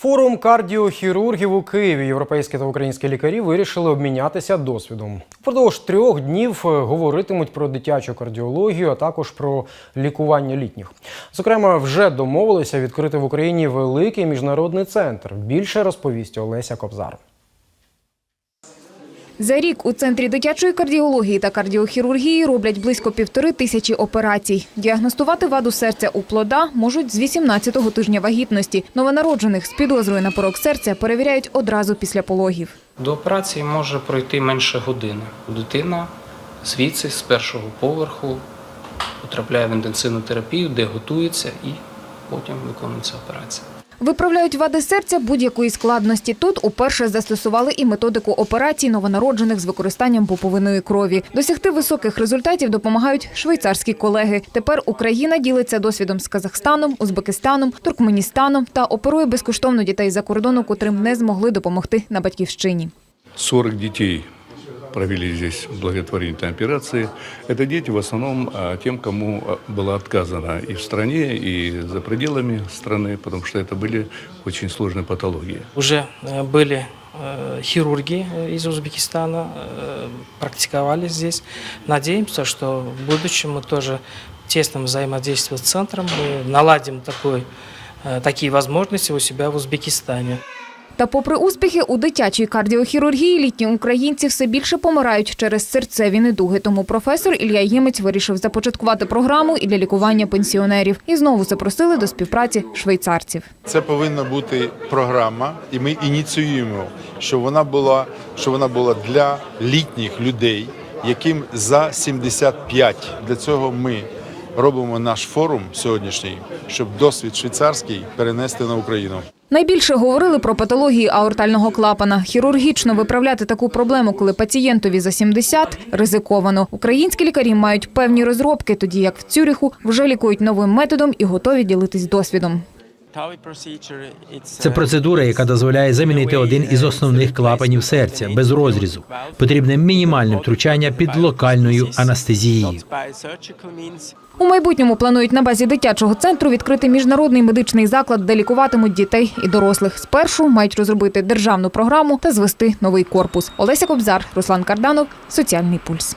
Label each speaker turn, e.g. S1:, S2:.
S1: Форум кардіохірургів у Києві. Європейські та українські лікарі вирішили обмінятися досвідом. Впродовж трьох днів е, говоритимуть про дитячу кардіологію, а також про лікування літніх. Зокрема, вже домовилися відкрити в Україні великий міжнародний центр. Більше розповість Олеся Кобзар.
S2: За рік у центрі дитячої кардіології та кардіохірургії роблять близько півтори тисячі операцій. Діагностувати ваду серця у плода можуть з 18-го тижня вагітності. Новонароджених з підозрою на порок серця перевіряють одразу після пологів.
S3: До операції може пройти менше години. Дитина звідси з першого поверху потрапляє в інтенсивну терапію, де готується і потім виконується операція.
S2: Виправляють вади серця будь-якої складності. Тут уперше застосували і методику операцій новонароджених з використанням пуповиної крові. Досягти високих результатів допомагають швейцарські колеги. Тепер Україна ділиться досвідом з Казахстаном, Узбекистаном, Туркменістаном та оперує безкоштовно дітей за кордону, котрим не змогли допомогти на батьківщині.
S4: 40 детей провели здесь благотворительные операции. Это дети в основном а, тем, кому а, было отказано и в стране, и за пределами страны, потому что это были очень сложные патологии.
S5: Уже э, были э, хирурги э, из Узбекистана, э, практиковали здесь. Надеемся, что в будущем мы тоже тесном взаимодействии с центром мы наладим такой, такие возможности у себя в Узбекистане.
S2: Та попри успіхи у дитячій кардіохірургії літні українці все більше помирають через серцеві недуги. Тому професор Ілля Ємець вирішив започаткувати програму і для лікування пенсіонерів. І знову запросили до співпраці швейцарців.
S6: Це повинна бути програма, і ми ініціюємо, щоб вона була, щоб вона була для літніх людей, яким за 75. Для цього ми робимо наш форум сьогоднішній, щоб досвід швейцарський перенести на Україну.
S2: Найбільше говорили про патології аортального клапана. Хірургічно виправляти таку проблему, коли пацієнтові за 70 – ризиковано. Українські лікарі мають певні розробки, тоді як в Цюріху вже лікують новим методом і готові ділитись досвідом.
S7: Це процедура, яка дозволяє замінити один із основних клапанів серця без розрізу. Потрібне мінімальне втручання під локальною анестезією.
S2: У майбутньому планують на базі дитячого центру відкрити міжнародний медичний заклад, де лікуватимуть дітей і дорослих. Спершу мають розробити державну програму та звести новий корпус. Олеся Кобзар, Руслан Карданов, Соціальний пульс.